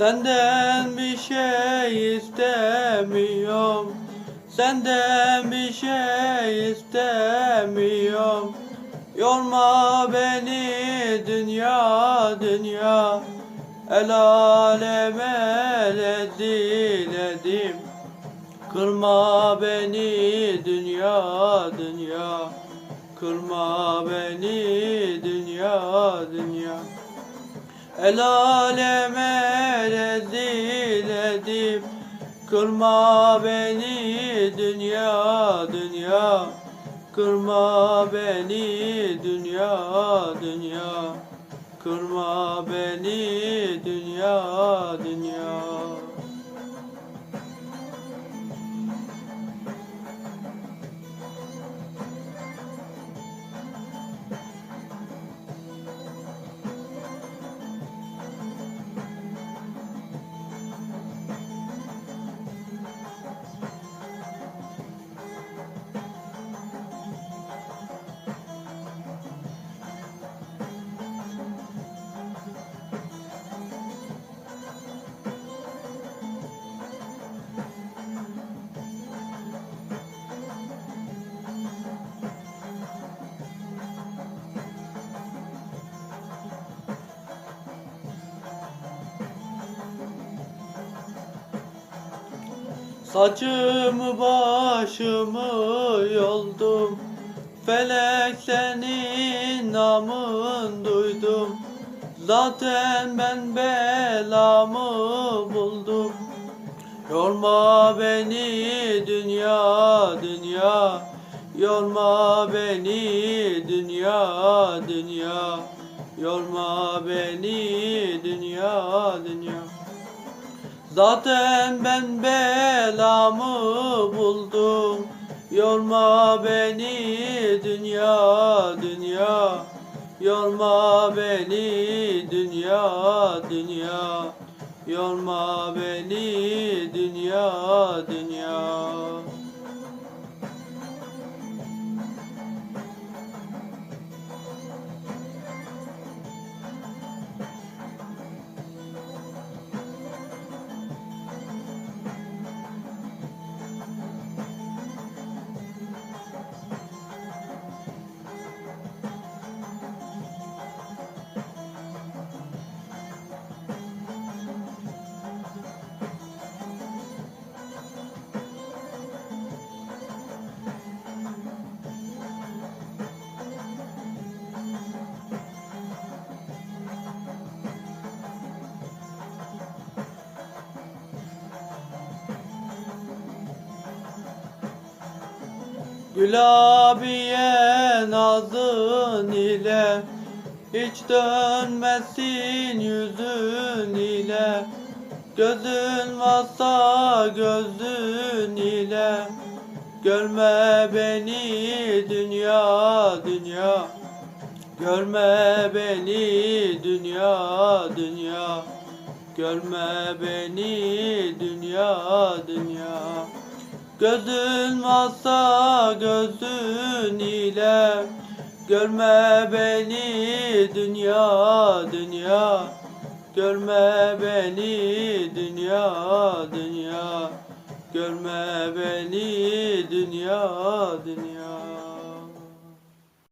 Senden bir şey istemiyorum. Senden bir şey istemiyorum. Yorma beni dünya dünya. El aleme rezil edim Kırma beni dünya dünya. Kırma beni dünya dünya El aleme rezil edip Kırma beni dünya dünya. Kırma beni dünya dünya. Kırma beni dünya dünya Saçımı başımı yoldum. Felek senin namın duydum. Zaten ben belamı buldum. Yorma beni dünya dünya. Yorma beni dünya dünya. Yorma beni dünya dünya Zaten ben belamı buldum. Yorma beni dünya dünya. Yorma beni dünya dünya. Yorma beni dünya dünya Gülabiye nazın ile Hiç dönmesin yüzün ile. Gözün varsa gözün ile Görme beni dünya dünya. Görme beni dünya dünya. Görme beni dünya dünya Gözün varsa gözün ile Görme beni dünya dünya. Görme beni dünya dünya. Görme beni dünya dünya